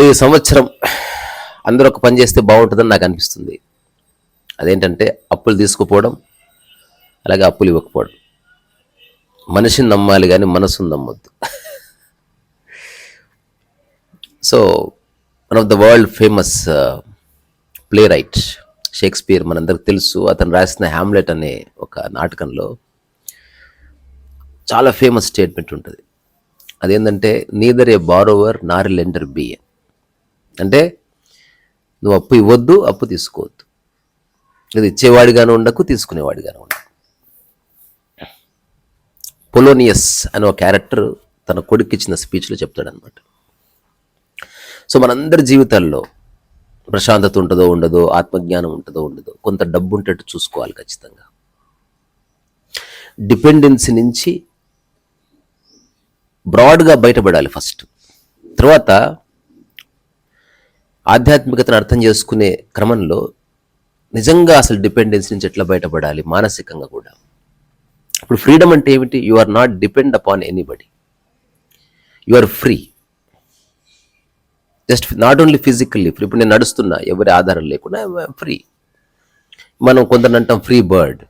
So ఈ సంవత్సరం అందరూ ఒక పని చేస్తే బాగుంటుందని నాకు అనిపిస్తుంది. అదేంటంటే అప్పులు తీసుకుపోవడం అలాగే అప్పులు ఇవ్వకపోవడం. మనిషిని నమ్మాలి కానీ మనసుని నమ్మొద్దు. So one of the world famous playwright Shakespeare మనందరికి తెలుసు. అతను రాసిన హ్యామ్లెట్ అనే ఒక నాటకంలో చాలా ఫేమస్ స్టేట్మెంట్ ఉంటుంది. అదేంటంటే neither a borrower nor lender be అంటే నువ్వు అప్పు ఇవ్వద్దు అప్పు తీసుకోవద్దు. ఇది ఇచ్చేవాడిగాను ఉండకు తీసుకునేవాడిగాను ఉండకు. పొలోనియస్ అనే ఒక క్యారెక్టర్ తన కొడుకు ఇచ్చిన స్పీచ్లో చెప్తాడనమాట సో మనందరి జీవితాల్లో ప్రశాంతత ఉంటుందో ఉండదో ఆత్మజ్ఞానం ఉంటుందో ఉండదో కొంత డబ్బు ఉంటట్టు చూసుకోవాలి ఖచ్చితంగా. డిపెండెన్సీ నుంచి బ్రాడ్గా బయటపడాలి ఫస్ట్. తర్వాత ఆధ్యాత్మికతను అర్థం చేసుకునే క్రమంలో నిజంగా అసలు డిపెండెన్సీ నుంచి ఎట్లా బయటపడాలి? మానసికంగా కూడా. ఇప్పుడు ఫ్రీడమ్ అంటే ఏమిటి? You are not depend upon anybody you are free just not only physically free ఇప్పుడు నేను నడుస్తున్నా ఎవరి ఆధారం లేకుండా ఫ్రీ మనం కొందరు అంటాం ఫ్రీ బర్డ్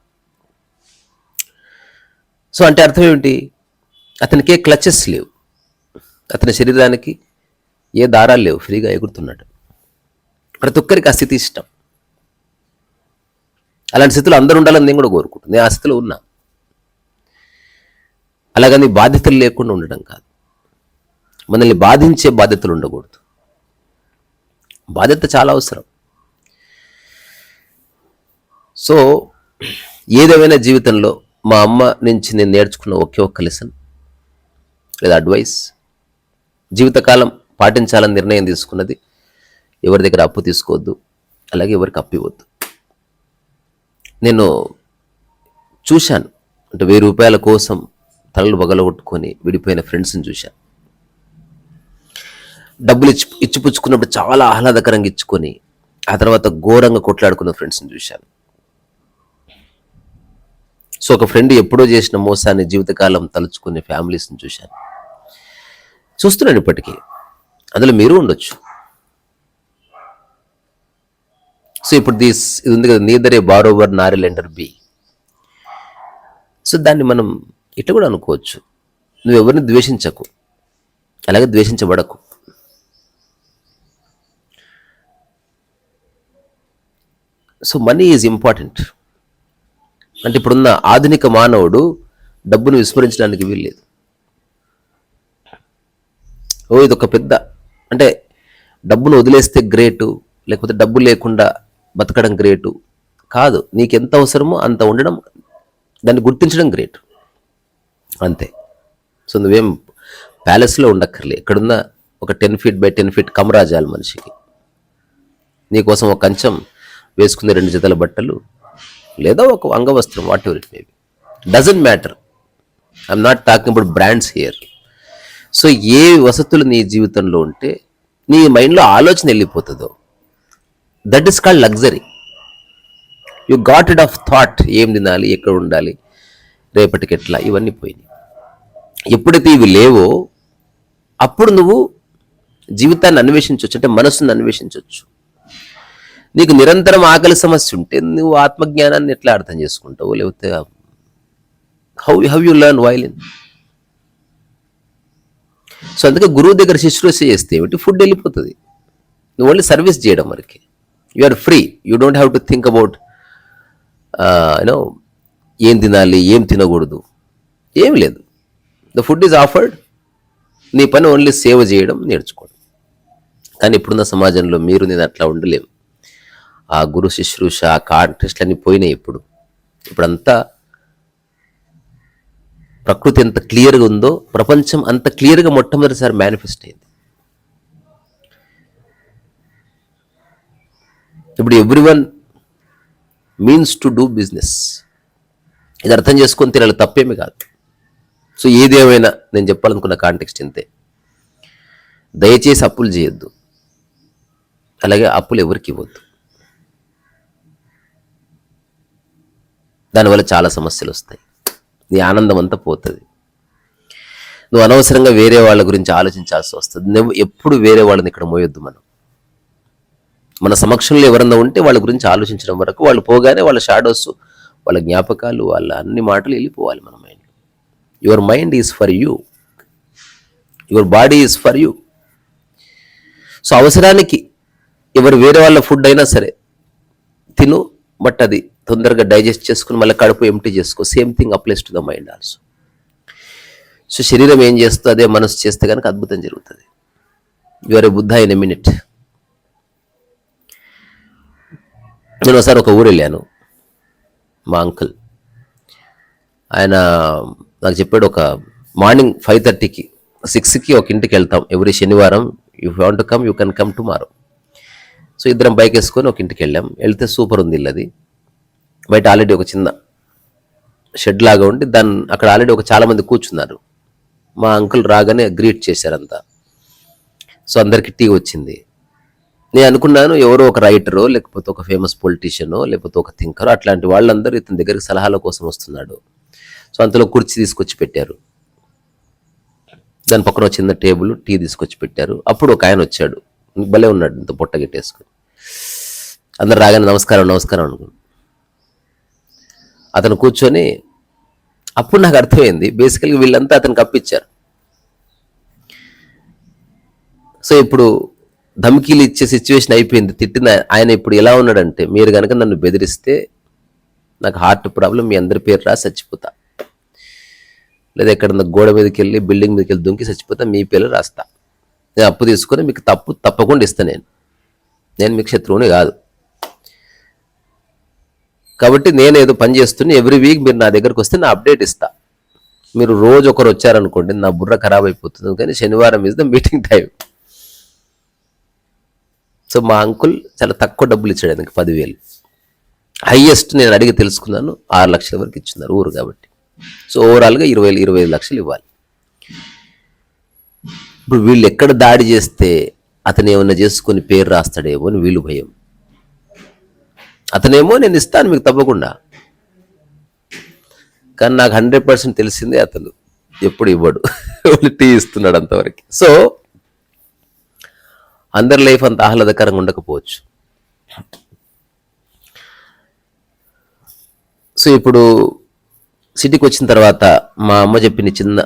సో అంటే అర్థం ఏమిటి? అతనికి ఏ క్లచెస్ లేవు. అతని శరీరానికి ఏ దారాలు లేవు. ఫ్రీగా ఎగురుతున్నాడు. ప్రతి ఒక్కరికి ఆ స్థితి ఇష్టం. అలాంటి స్థితిలో అందరూ ఉండాలని నేను కూడా కోరుకుంటున్నాను నేను ఆ స్థితిలో ఉన్నా. అలాగని బాధ్యతలు లేకుండా ఉండడం కాదు. మనల్ని బాధించే బాధ్యతలు ఉండకూడదు. బాధ్యత చాలా అవసరం. సో ఏదేమైనా జీవితంలో మా అమ్మ నుంచి నేను నేర్చుకున్న ఒకే ఒక్క లెసన్ లేదా అడ్వైస్ జీవితకాలం పాటించాలని నిర్ణయం తీసుకున్నది ఎవరి దగ్గర అప్పు తీసుకోవద్దు అలాగే ఎవరికి అప్పు ఇవ్వద్దు. నేను చూశాను అంటే వెయ్యి రూపాయల కోసం తలలు పగలగొట్టుకొని విడిపోయిన ఫ్రెండ్స్ని చూశాను. డబ్బులు ఇచ్చి ఇచ్చిపుచ్చుకున్నప్పుడు చాలా ఆహ్లాదకరంగా ఇచ్చుకొని ఆ తర్వాత ఘోరంగా కొట్లాడుకున్న ఫ్రెండ్స్ని చూశాను. సో ఒక ఫ్రెండ్ ఎప్పుడో చేసిన మోసాన్ని జీవితకాలం తలుచుకునే ఫ్యామిలీస్ని చూశాను. చూస్తున్నాను ఇప్పటికీ. అందులో మీరు ఉండొచ్చు. సో ఇప్పుడు దిస్ ఇది ఉంది కదా neither a borrower nor lender be. So దాన్ని మనం ఇట్లా కూడా అనుకోవచ్చు. నువ్వు ఎవరిని ద్వేషించకు. అలాగే ద్వేషించబడకు. సో మనీ ఈజ్ ఇంపార్టెంట్ అంటే ఇప్పుడున్న ఆధునిక మానవుడు డబ్బును విస్మరించడానికి వీల్లేదు. ఓ ఇది ఒక పెద్ద అంటే డబ్బును వదిలేస్తే గ్రేటు లేకపోతే డబ్బు లేకుండా బతకడం గ్రేటు. కాదు నీకు ఎంత అవసరమో అంత ఉండడం దాన్ని గుర్తించడం గ్రేట్. అంతే. సో నువ్వేం ప్యాలెస్లో ఉండక్కర్లే. ఎక్కడున్న ఒక ten feet by ten feet కమరాజాలు మనిషికి. నీకోసం ఒక కంచం వేసుకునే రెండు జతల బట్టలు లేదా ఒక అంగవస్త్రం whatever it maybe doesn't matter I'm not talking about brands here so ఏ వసతులు నీ జీవితంలో ఉంటే నీ మైండ్లో ఆలోచన వెళ్ళిపోతుందో that is called luxury you got rid of thought ఏం తినాలి ఎక్కడ ఉండాలి రేపటికి ఎట్లా ఇవన్నీ పోయినాయి. ఎప్పుడైతే ఇవి లేవో అప్పుడు నువ్వు జీవితాన్ని అన్వేషించవచ్చు అంటే మనస్సును అన్వేషించవచ్చు నీకు నిరంతరం ఆకలి సమస్య ఉంటే నువ్వు ఆత్మజ్ఞానాన్ని ఎట్లా అర్థం చేసుకుంటావు? లేకపోతే how how you learn violin so అందుకే గురువు దగ్గర శుశ్రూష చేస్తే ఏమిటి? ఫుడ్ వెళ్ళిపోతుంది. నువ్వు ఓన్లీ సర్వీస్ చేయడం వరకు. You are free you don't have to think about you know ఏం తినాలి ఏం తినకూడదు. ఏమి లేదు. ద ఫుడ్ ఈజ్ ఆఫర్డ్ నీ పని ఓన్లీ సేవ చేయడం నేర్చుకోవడం. కానీ ఇప్పుడున్న సమాజంలో మీరు నేను అట్లా ఉండలేము. ఆ గురు శుశ్రూష ఆ కాంటెస్ట్లు అన్నీ పోయినాయి ఇప్పుడు. ఇప్పుడంతా ప్రకృతి ఎంత క్లియర్గా ఉందో ప్రపంచం అంత క్లియర్గా మొట్టమొదటిసారి మేనిఫెస్ట్ అయింది. ఇప్పుడు every one means to do business ఇది అర్థం చేసుకొని తినాలి తప్పేమి కాదు. సో ఏదేమైనా నేను చెప్పాలనుకున్న కాంటెక్స్ట్ ఇంతే. దయచేసి అప్పులు చేయొద్దు. అలాగే అప్పులు ఎవరికి ఇవ్వద్దు. దానివల్ల చాలా సమస్యలు వస్తాయి. నీ ఆనందం అంతా పోతుంది. నువ్వు అనవసరంగా వేరే వాళ్ళ గురించి ఆలోచించాల్సి వస్తుంది. ఎప్పుడు వేరే వాళ్ళని ఇక్కడ మోయొద్దు మనం. మన సమక్షంలో ఎవరన్నా ఉంటే వాళ్ళ గురించి ఆలోచించడం వరకు వాళ్ళు పోగానే వాళ్ళ షాడోస్ వాళ్ళ జ్ఞాపకాలు వాళ్ళ అన్ని మాటలు వెళ్ళిపోవాలి మన mind your mind is for you your body is for you so అవసరానికి ఎవరు వేరే వాళ్ళ ఫుడ్ అయినా సరే తిను బట్ అది తొందరగా డైజెస్ట్ చేసుకుని మళ్ళీ కడుపు ఎంటీ చేసుకో. Same thing applies to the mind also so శరీరం ఏం చేస్తుందో అదే మనసు చేస్తే కనుక అద్భుతం జరుగుతుంది. Your a Buddha in a minute నేను ఒకసారి ఒక ఊరు వెళ్ళాను. మా అంకుల్. ఆయన నాకు చెప్పాడు ఒక మార్నింగ్ ఫైవ్ థర్టీకి సిక్స్కి ఒక ఇంటికి వెళ్తాం ఎవ్రీ శనివారం. You want come you can come tomorrow so ఇద్దరం బైక్ వేసుకొని ఒక ఇంటికి వెళ్ళాం. వెళ్తే సూపర్ ఉంది ఇల్లు అది బయట ఆల్రెడీ ఒక చిన్న షెడ్ లాగా ఉండి దాన్ని అక్కడ ఆల్రెడీ ఒక చాలామంది కూర్చున్నారు. మా అంకుల్ రాగానే గ్రీట్ చేశారంతా. సో అందరికి టీ వచ్చింది. నేను అనుకున్నాను ఎవరో ఒక రైటరో లేకపోతే ఒక ఫేమస్ పొలిటీషియనో లేకపోతే ఒక థింకరో అట్లాంటి వాళ్ళందరూ ఇతని దగ్గరికి సలహాల కోసం వస్తున్నాడు. సో అంతలో కుర్చీ తీసుకొచ్చి పెట్టారు. దాని పక్కన చిన్న టేబుల్ టీ తీసుకొచ్చి పెట్టారు. అప్పుడు ఒక ఆయన వచ్చాడు. భలే ఉన్నాడు ఇంత పొట్ట గిట్టేసుకుని. అందరు రాగానే నమస్కారం నమస్కారం అనుకున్నాను అతను కూర్చొని అప్పుడు నాకు అర్థమైంది. బేసికల్గా వీళ్ళంతా అతనికి అప్పించారు సో ఇప్పుడు ధమ్కీలు ఇచ్చే సిచ్యువేషన్ అయిపోయింది. తిట్టిన ఆయన ఇప్పుడు ఎలా ఉన్నాడంటే మీరు కనుక నన్ను బెదిరిస్తే నాకు హార్ట్ ప్రాబ్లం మీ అందరి పేరు రాసి చచ్చిపోతా. లేదా ఎక్కడన్నా గోడ మీదకి వెళ్ళి బిల్డింగ్ మీదకి వెళ్ళి దుంకి చచ్చిపోతా మీ పేరు రాస్తా. నేను అప్పు తీసుకొని మీకు తప్పు తప్పకుండా ఇస్తా నేను. నేను మీకు శత్రువుని కాదు. కాబట్టి నేను ఏదో పని చేస్తున్నా ఎవ్రీ వీక్ మీరు నా దగ్గరకు వస్తే నా అప్డేట్ ఇస్తా. మీరు రోజు ఒకరు వచ్చారనుకోండి నా బుర్ర ఖరాబ్ అయిపోతుంది. కానీ శనివారం is the meeting time so మా అంకుల్ చాలా తక్కువ డబ్బులు ఇచ్చాడు ఆయనకి పదివేలు. హయ్యెస్ట్ నేను అడిగి తెలుసుకున్నాను ఆరు లక్షల వరకు ఇచ్చినారు ఊరు కాబట్టి. సో ఓవరాల్గా ఇరవై ఇరవై ఐదు లక్షలు ఇవ్వాలి. ఇప్పుడు వీళ్ళు ఎక్కడ దాడి చేస్తే అతను ఏమన్నా చేసుకొని పేరు రాస్తాడేమో అని వీళ్ళు భయం. అతనేమో నేను ఇస్తాను మీకు తప్పకుండా. కానీ నాకు హండ్రెడ్ పర్సెంట్ తెలిసిందే అతను. ఎప్పుడు ఇవ్వడు. టీ ఇస్తున్నాడు అంతవరకు. సో అందరి లైఫ్ అంత ఆహ్లాదకరంగా ఉండకపోవచ్చు. సో ఇప్పుడు సిటీకి వచ్చిన తర్వాత మా అమ్మ చెప్పిన చిన్న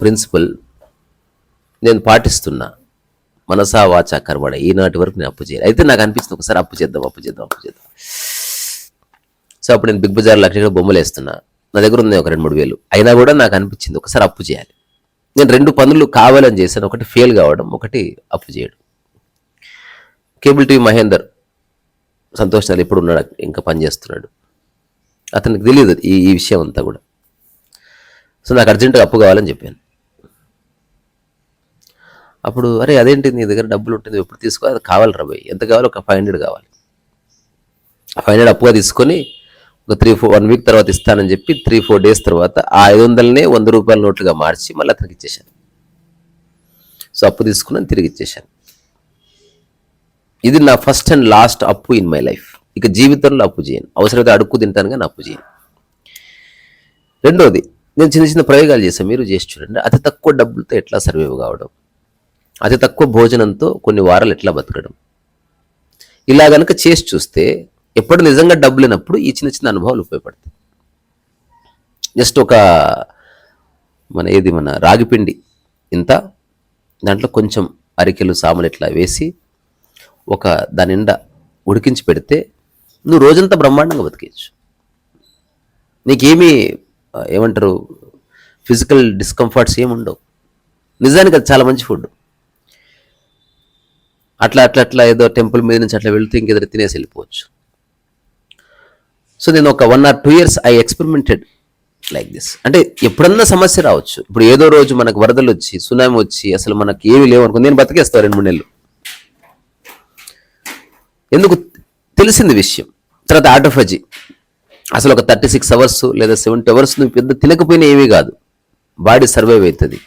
ప్రిన్సిపల్ నేను పాటిస్తున్నా. మనసా వాచా కర్మడ ఈనాటి వరకు నేను అప్పు చేయాలి. అయితే నాకు అనిపిస్తుంది ఒకసారి అప్పు చేద్దాం అప్పు చేద్దాం అప్పు చేద్దాం. సో అప్పుడు నేను బిగ్ బజార్ లక్ష బొమ్మలు వేస్తున్నా. నా దగ్గర ఉంది ఒక రెండు మూడు వేలు. అయినా కూడా నాకు అనిపించింది ఒకసారి అప్పు చేయాలి. నేను రెండు పనులు కావాలని చేశాను. ఒకటి ఫెయిల్ కావడం ఒకటి అప్పు చేయడం. కేబుల్ టీవీ మహేందర్ సంతోష్ నాలు ఎప్పుడు ఉన్నాడు ఇంకా పని చేస్తున్నాడు అతనికి తెలియదు ఈ ఈ విషయం అంతా కూడా. సో నాకు అర్జెంటుగా అప్పు కావాలని చెప్పాను. అప్పుడు అరే అదేంటి? నీ దగ్గర డబ్బులు ఉంటుంది ఎప్పుడు తీసుకో? అది కావాలి రాబోయ్ ఎంత కావాలో ఒక ఫైవ్ హండ్రెడ్ కావాలి. ఫైవ్ హండ్రెడ్ అప్పుగా తీసుకొని ఒక త్రీ ఫోర్ వన్ వీక్ తర్వాత ఇస్తానని చెప్పి త్రీ ఫోర్ డేస్ తర్వాత ఆ ఐదు వందలనే వంద రూపాయల నోట్లుగా మార్చి మళ్ళీ అతనికి ఇచ్చేసాను సో అప్పు తీసుకున్నాను తిరిగి ఇచ్చేసాను ఇది నా ఫస్ట్ అండ్ లాస్ట్ అప్పు ఇన్ మై లైఫ్ ఇక జీవితంలో అప్పు చేయను. అవసరమైతే అడుక్కు తింటాను కానీ అప్పు చేయను. రెండోది నేను చిన్న చిన్న ప్రయోగాలు చేశాను మీరు చేసి చూడండి. అతి తక్కువ డబ్బులతో ఎట్లా సర్వైవ్ కావడం? అతి తక్కువ భోజనంతో కొన్ని వారాలు ఎట్లా బతకడం? ఇలా గనక చేసి చూస్తే ఎప్పుడు నిజంగా డబ్బు లేనప్పుడు ఈ చిన్న చిన్న అనుభవాలు ఉపయోగపడతాయి. జస్ట్ ఒక మన ఏది మన రాగిపిండి ఇంత. దాంట్లో కొంచెం అరికెలు సాములు ఇట్లా వేసి ఒక దాని నిండా ఉడికించి పెడితే నువ్వు రోజంతా బ్రహ్మాండంగా బతికేయచ్చు. నీకేమీ ఏమంటారు ఫిజికల్ డిస్కంఫర్ట్స్ ఏమి ఉండవు. నిజానికి అది చాలా మంచి ఫుడ్ అట్లా అట్లా అట్లా ఏదో టెంపుల్ మీద నుంచి అట్లా వెళ్తే ఇంకెదరు తినేసి వెళ్ళిపోవచ్చు. సో నేను ఒక one or two years I experimented like this అంటే ఎప్పుడన్నా సమస్య రావచ్చు. ఇప్పుడు ఏదో రోజు మనకు వరదలు వచ్చి సునామీ వచ్చి అసలు మనకి ఏమీ లేవు అనుకో నేను బతికేస్తాను రెండు మూడు నెలలు. ఎందుకు తెలిసింది విషయం? తర్వాత ఆటోఫజీ. అసలు ఒక థర్టీ సిక్స్ అవర్స్ లేదా సెవెంటీ అవర్స్ నువ్వు పెద్ద తినకపోయినా ఏమీ కాదు. బాడీ సర్వైవ్ అవుతుంది.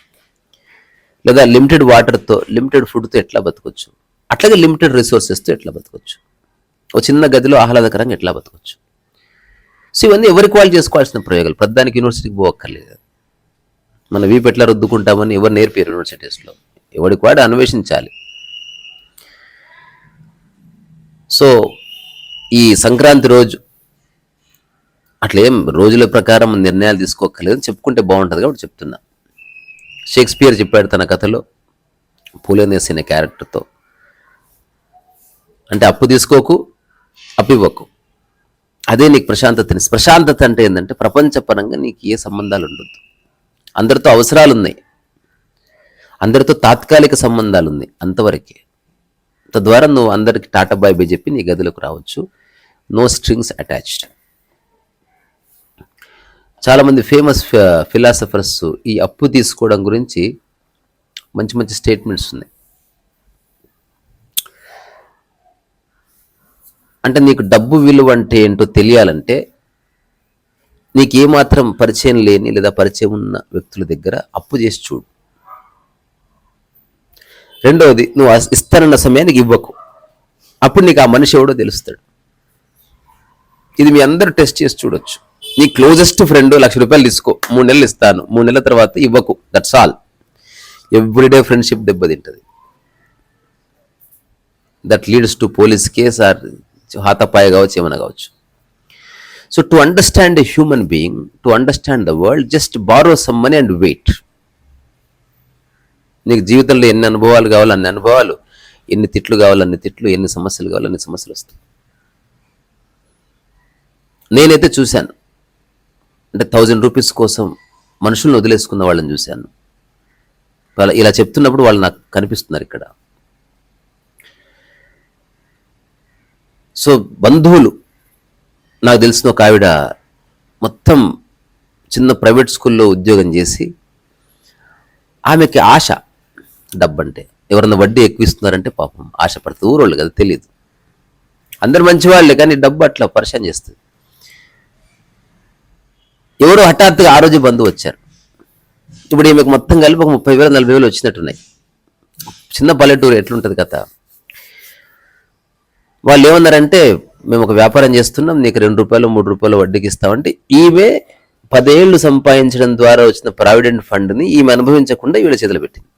లేదా లిమిటెడ్ వాటర్తో లిమిటెడ్ ఫుడ్తో ఎట్లా బతకొచ్చు? అట్లాగే లిమిటెడ్ రిసోర్సెస్తో ఎట్లా బతకొచ్చు? ఒక చిన్న గదిలో ఆహ్లాదకరంగా ఎట్లా బతకొచ్చు? సో ఇవన్నీ ఎవరికి వాళ్ళు చేసుకోవాల్సిన ప్రయోగాలు? ప్రధానికి యూనివర్సిటీకి పోవక్కర్లేదు. మన వీపు ఎట్లా రుద్దుకుంటామని ఎవరు నేర్పారు యూనివర్సిటీస్లో ఎవరికి వాడు అన్వేషించాలి. సో ఈ సంక్రాంతి రోజు అట్లేం రోజుల ప్రకారం నిర్ణయాలు తీసుకోక్కర్లేదు చెప్పుకుంటే బాగుంటుంది కాబట్టి చెప్తున్నా. షేక్స్పియర్ చెప్పాడు తన కథలో పూలేనేస్ అనే క్యారెక్టర్తో. అంటే అప్పు తీసుకోకు అప్పు ఇవ్వకు అదే నీకు ప్రశాంతతని. ప్రశాంతత అంటే ఏంటంటే ప్రపంచపరంగా నీకు ఏ సంబంధాలు ఉండొద్దు. అందరితో అవసరాలు ఉన్నాయి అందరితో తాత్కాలిక సంబంధాలు ఉన్నాయి అంతవరకే. తద్వారా నువ్వు అందరికి టాటా బాయ్ బై చెప్పి నీ గదిలోకి రావచ్చు. నో స్ట్రింగ్స్ అటాచ్డ్ చాలామంది ఫేమస్ ఫిలాసఫర్స్ ఈ అప్పు తీసుకోవడం గురించి మంచి మంచి స్టేట్మెంట్స్ ఉన్నాయి. అంటే నీకు డబ్బు విలువ అంటే ఏంటో తెలియాలంటే నీకు ఏమాత్రం పరిచయం లేని లేదా పరిచయం ఉన్న వ్యక్తుల దగ్గర అప్పు చేసి చూడు. రెండవది నువ్వు ఇస్తానన్న సమయానికి ఇవ్వకు. అప్పుడు నీకు ఆ మనిషి ఎవడో తెలుస్తాడు. ఇది మీ అందరూ టెస్ట్ చేసి చూడొచ్చు. నీ క్లోజెస్ట్ ఫ్రెండ్ లక్ష రూపాయలు తీసుకో. మూడు నెలలు ఇస్తాను. మూడు నెలల తర్వాత ఇవ్వకు. That's all everyday friendship దెబ్బతింటది. That leads to police case or హాతపాయ కావచ్చు ఏమైనా కావచ్చు. So to understand a human being to understand the world just borrow some money and wait నీకు జీవితంలో ఎన్ని అనుభవాలు కావాలో అన్ని అనుభవాలు ఎన్ని తిట్లు కావాలో అన్ని తిట్లు ఎన్ని సమస్యలు కావాలో అన్ని సమస్యలు వస్తాయి. నేనైతే చూశాను. అంటే థౌజండ్ రూపీస్ కోసం మనుషులను వదిలేసుకున్న వాళ్ళని చూశాను. వాళ్ళ ఇలా చెప్తున్నప్పుడు వాళ్ళు నాకు కనిపిస్తున్నారు ఇక్కడ. సో బంధువులు నాకు తెలిసిన ఒక ఆవిడ మొత్తం చిన్న ప్రైవేట్ స్కూల్లో ఉద్యోగం చేసి ఆమెకి ఆశ డబ్బంటే. ఎవరన్నా వడ్డీ ఎక్కువ ఇస్తున్నారంటే పాపం ఆశపడుతూ ఊరోళ్ళు కదా తెలియదు అందరు మంచివాళ్ళే కానీ డబ్బు అట్లా పరిచయం చేస్తుంది. ఎవరో హఠాత్తుగా ఆ రోజు బంధువు వచ్చారు. ఇప్పుడు ఈమెకు మొత్తం కలిపి ఒక ముప్పై వేలు నలభై వేలు వచ్చినట్టున్నాయి. చిన్న పల్లెటూరు ఎట్లుంటుంది కదా వాళ్ళు ఏమన్నారంటే మేము ఒక వ్యాపారం చేస్తున్నాం నీకు రెండు రూపాయలు మూడు రూపాయలు వడ్డీకి ఇస్తామంటే ఈమె పదేళ్ళు సంపాదించడం ద్వారా వచ్చిన ప్రావిడెంట్ ఫండ్ని ఈమె అనుభవించకుండా వీళ్ళ చేతులు పెట్టింది.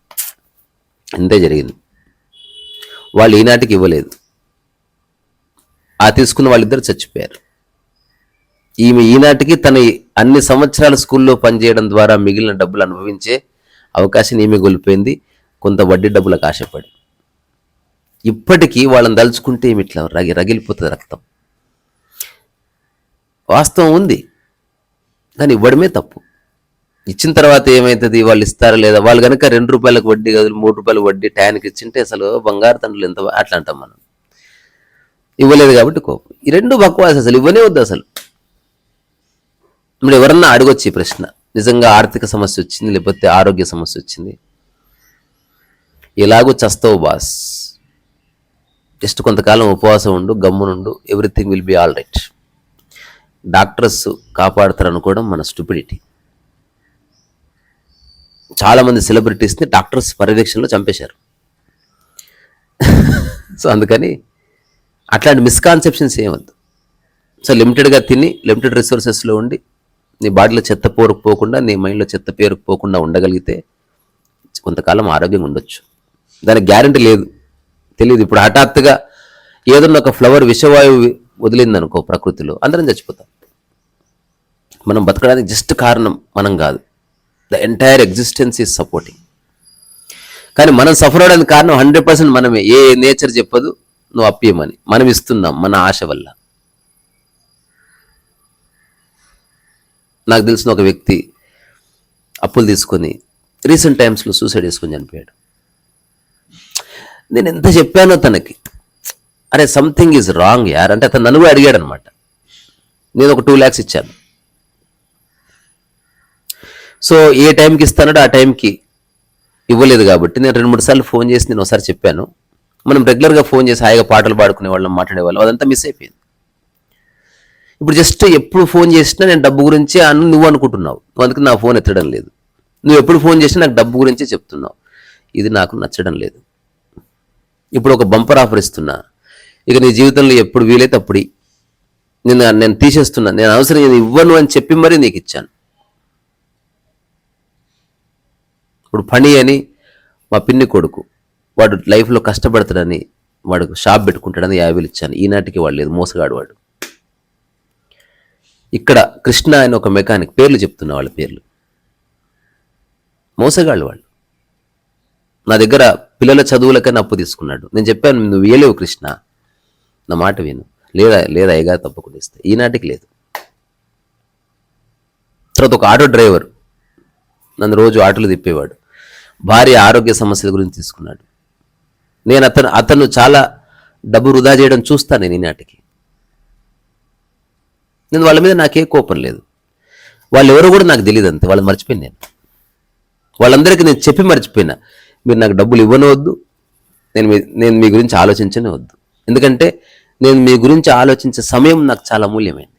అంతే జరిగింది. వాళ్ళు ఈనాటికి ఇవ్వలేదు. ఆ తీసుకున్న వాళ్ళిద్దరు చచ్చిపోయారు. ఈమె ఈనాటికి తన అన్ని సంవత్సరాల స్కూల్లో పనిచేయడం ద్వారా మిగిలిన డబ్బులు అనుభవించే అవకాశం ఈమె కోల్పోయింది. కొంత వడ్డీ డబ్బులకు ఆశపడి. ఇప్పటికీ వాళ్ళని దలుచుకుంటే ఈమె ఇట్లా రగి రగిలిపోతుంది రక్తం. వాస్తవం ఉంది. కానీ ఇవ్వడమే తప్పు. ఇచ్చిన తర్వాత ఏమవుతుంది వాళ్ళు ఇస్తారా లేదా? వాళ్ళు కనుక రెండు రూపాయలకు వడ్డీ కదులు మూడు రూపాయలు వడ్డీ టయానికి ఇచ్చింటే అసలు బంగారు తండ్రులు ఎంత అట్లా అంటాం మనం. ఇవ్వలేదు కాబట్టి కోపం. ఈ రెండు బక్వాస్ అసలు ఇవ్వనే వద్దు అసలు. ఇప్పుడు ఎవరన్నా అడగొచ్చు ఈ ప్రశ్న. నిజంగా ఆర్థిక సమస్య వచ్చింది లేకపోతే ఆరోగ్య సమస్య వచ్చింది? ఎలాగో చస్తావు బాస్. జస్ట్ కొంతకాలం ఉపవాసం ఉండు గమ్మునుండు everything will be all right. Doctors కాపాడతారు అనుకోవడం మన స్టూపిడిటీ. చాలామంది సెలబ్రిటీస్ని డాక్టర్స్ పర్యవేక్షణలో చంపేశారు. సో అందుకని అట్లాంటి మిస్కాన్సెప్షన్స్ ఏమద్దు సో లిమిటెడ్గా తిని లిమిటెడ్ రిసోర్సెస్లో ఉండి నీ బాడీలో చెత్త పోరుకుపోకుండా నీ మైండ్లో చెత్త పేరుకుపోకుండా ఉండగలిగితే కొంతకాలం ఆరోగ్యంగా ఉండొచ్చు. దానికి గ్యారంటీ లేదు. తెలియదు ఇప్పుడు హఠాత్తుగా ఏదన్నా ఒక ఫ్లవర్ విషవాయువు వదిలింది అనుకో ప్రకృతిలో అందరం చచ్చిపోతాం. మనం బతకడానికి జస్ట్ కారణం మనం కాదు. The entire existence is supporting కానీ మనం సఫర్ అవడానికి కారణం హండ్రెడ్ పర్సెంట్ మనమే. ఏ నేచర్ చెప్పదు నువ్వు అప్పియమని. మనం ఇస్తున్నాం మన ఆశ వల్ల. నాకు తెలిసిన ఒక వ్యక్తి అప్పులు తీసుకొని రీసెంట్ టైమ్స్లో సూసైడ్ చేసుకొని చనిపోయాడు. నేను ఎంత చెప్పానో తనకి. అరే సంథింగ్ ఈజ్ రాంగ్ యార్. అంటే అతను నన్ను కూడా అడిగాడు అనమాట నేను ఒక టూ ల్యాక్స్ ఇచ్చాను. సో ఏ టైంకి ఇస్తానో ఆ టైంకి ఇవ్వలేదు కాబట్టి నేను రెండు మూడు సార్లు ఫోన్ చేసి నేను ఒకసారి చెప్పాను. మనం రెగ్యులర్గా ఫోన్ చేసి హాయిగా పాటలు పాడుకునే వాళ్ళం మాట్లాడేవాళ్ళం. అదంతా మిస్ అయిపోయింది. ఇప్పుడు జస్ట్ ఎప్పుడు ఫోన్ చేసినా నేను డబ్బు గురించి అని నువ్వు అనుకుంటున్నావు. అందుకు నా ఫోన్ ఎత్తడం లేదు. నువ్వు ఎప్పుడు ఫోన్ చేసినా నాకు డబ్బు గురించే చెప్తున్నావు. ఇది నాకు నచ్చడం లేదు. ఇప్పుడు ఒక బంపర్ ఆఫర్ ఇస్తున్నా. ఇక నీ జీవితంలో ఎప్పుడు వీలైతే అప్పుడు. నేను నేను తీసేస్తున్నా. నేను అవసరం ఇది ఇవ్వను అని చెప్పి మరీ నీకు ఇచ్చాను. ఇప్పుడు పని అని మా పిన్ని కొడుకు వాడు లైఫ్లో కష్టపడతాడని వాడు షాప్ పెట్టుకుంటాడని యాభై వేలు ఇచ్చాను. ఈనాటికి వాడు లేదు మోసగాడు వాడు. ఇక్కడ కృష్ణ అని ఒక మెకానిక్ పేర్లు చెప్తున్నా వాళ్ళ పేర్లు. మోసగాళ్ళు వాళ్ళు. నా దగ్గర పిల్లల చదువులకైనా అప్పు తీసుకున్నాడు. నేను చెప్పాను నువ్వు వేయలేవు కృష్ణ. నా మాట విను. లేదా లేదా అయ్యగా తప్పకుండా ఇస్తే. ఈనాటికి లేదు. తర్వాత ఒక ఆటో డ్రైవర్ నన్ను రోజు ఆటోలు తిప్పేవాడు. భార్య ఆరోగ్య సమస్యల గురించి తీసుకున్నాడు. నేను అతను అతను చాలా డబ్బు వృధా చేయడం చూస్తాను నేను ఈనాటికి. నేను వాళ్ళ మీద నాకే కోపం లేదు. వాళ్ళు ఎవరో కూడా నాకు తెలియదు అంతే వాళ్ళు మర్చిపోయాను నేను. వాళ్ళందరికీ నేను చెప్పి మర్చిపోయినా మీరు నాకు డబ్బులు ఇవ్వనవద్దు నేను మీ నేను మీ గురించి ఆలోచించనే వద్దు. ఎందుకంటే నేను మీ గురించి ఆలోచించే సమయం నాకు చాలా అమూల్యమైంది.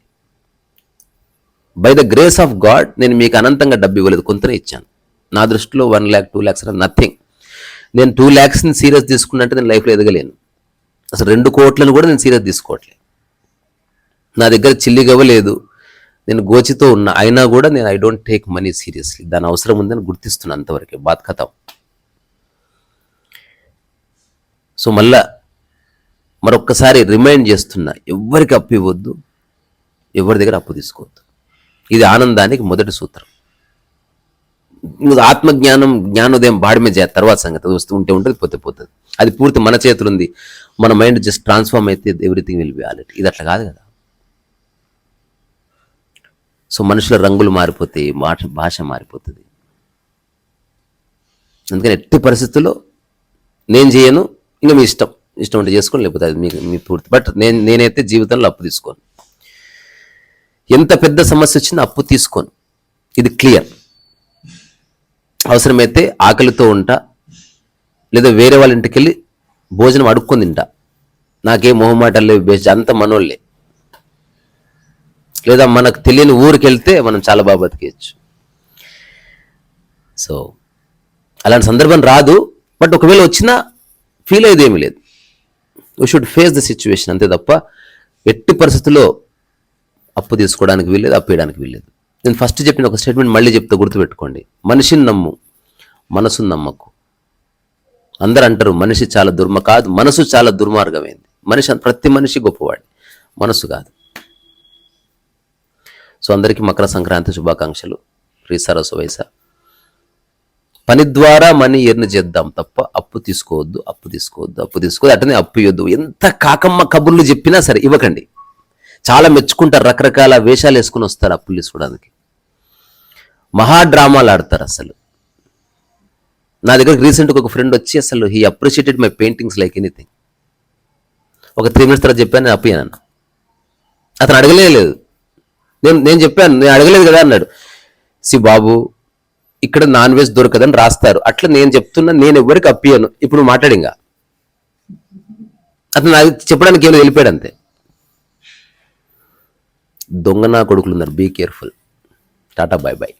By the grace of God నేను మీకు అనంతంగా డబ్బు ఇవ్వలేదు కొంతనే ఇచ్చాను. నా దృష్టిలో one lakh two lakhs nothing. నేను టూ ల్యాక్స్ని సీరియస్ తీసుకున్నట్టు నేను లైఫ్లో ఎదగలేను. అసలు రెండు కోట్లను కూడా నేను సీరియస్ తీసుకోవట్లేదు. నా దగ్గర చిల్లిగవ్వలేదు నేను గోచితో ఉన్నా. అయినా కూడా నేను I don't take money seriously. దాని అవసరం ఉందని గుర్తిస్తున్నాను అంతవరకే. బాత్ కథం. సో మళ్ళా మరొక్కసారి రిమైండ్ చేస్తున్నా. ఎవరికి అప్పు ఇవ్వద్దు? ఎవరి దగ్గర అప్పు తీసుకోవద్దు? ఇది ఆనందానికి మొదటి సూత్రం. నువ్వు ఆత్మజ్ఞానం జ్ఞానోదయం బాడిమే మీద తర్వాత సంగతి వస్తూ ఉంటే ఉంటుంది పోతే పోతుంది. అది పూర్తి మన చేతులు ఉంది మన మైండ్ జస్ట్ ట్రాన్స్ఫార్మ్ అయితే ఎవ్రీథింగ్ విల్ బి ఆల్రెడీ ఇది అట్లా కాదు కదా. సో మనుషుల రంగులు మారిపోతాయి భాష భాష మారిపోతుంది. అందుకని ఎట్టి పరిస్థితుల్లో నేను చేయను ఇంకా మీ ఇష్టం. ఇష్టం అంటే చేసుకోండి లేకపోతే అది మీ మీ పూర్తి. బట్ నేను నేనైతే జీవితంలో అప్పు తీసుకోను. ఎంత పెద్ద సమస్య వచ్చినా అప్పు తీసుకోను. ఇది క్లియర్ అవసరమైతే ఆకలితో ఉంటా లేదా వేరే వాళ్ళ ఇంటికి వెళ్ళి భోజనం అడుక్కొని తింటా. నాకేం మొహమాటాలు లేవు బేస్ అంత మనోళ్ళే. లేదా మనకు తెలియని ఊరికి వెళ్తే మనం చాలా బాగా బతికేయచ్చు. సో అలాంటి సందర్భం రాదు బట్ ఒకవేళ వచ్చినా ఫీల్ అయ్యేది ఏమీ లేదు. We should face the situation అంతే తప్ప ఎట్టి పరిస్థితుల్లో అప్పు తీసుకోవడానికి వీల్లేదు అప్పు వేయడానికి వీల్లేదు. నేను ఫస్ట్ చెప్పిన ఒక స్టేట్మెంట్ మళ్ళీ చెప్తే గుర్తుపెట్టుకోండి. మనిషిని నమ్ము మనసుని నమ్మకు. అందరు అంటారు మనిషి చాలా దుర్మ కాదు మనసు చాలా దుర్మార్గమైంది. మనిషి ప్రతి మనిషి గొప్పవాడి మనసు కాదు. సో అందరికీ మకర సంక్రాంతి శుభాకాంక్షలు. శ్రీ వయస పని ద్వారా మనీ ఎర్న్ చేద్దాం తప్ప అప్పు తీసుకోవద్దు అప్పు తీసుకోవద్దు అప్పు తీసుకోవద్దు. అట్టనే అప్పు ఇవ్వద్దు. ఎంత కాకమ్మ కబుర్లు చెప్పినా సరే ఇవ్వకండి. చాలా మెచ్చుకుంటారు రకరకాల వేషాలు వేసుకుని వస్తారు అప్పులు తీసుకోవడానికి మహా డ్రామాలు ఆడతారు అసలు. నా దగ్గరకు రీసెంట్గా ఒక ఫ్రెండ్ వచ్చి అసలు he appreciated my paintings like anything ఒక త్రీ మినిట్స్ తర్వాత చెప్పాను నేను అప్పయ్యాను అతను అడగలే లేదు. నేను నేను చెప్పాను నేను అడగలేదు కదా అన్నాడు. సి బాబు ఇక్కడ నాన్ వెజ్ దొరకదని రాస్తారు. అట్లా నేను చెప్తున్నా నేను ఎవరికి అప్పియను ఇప్పుడు మాట్లాడింగా? అతను నాకు చెప్పడానికి ఏమో వెళ్ళిపోయాడు అంతే. దొంగ నా కొడుకులు ఉన్నారు. Be careful tata bye bye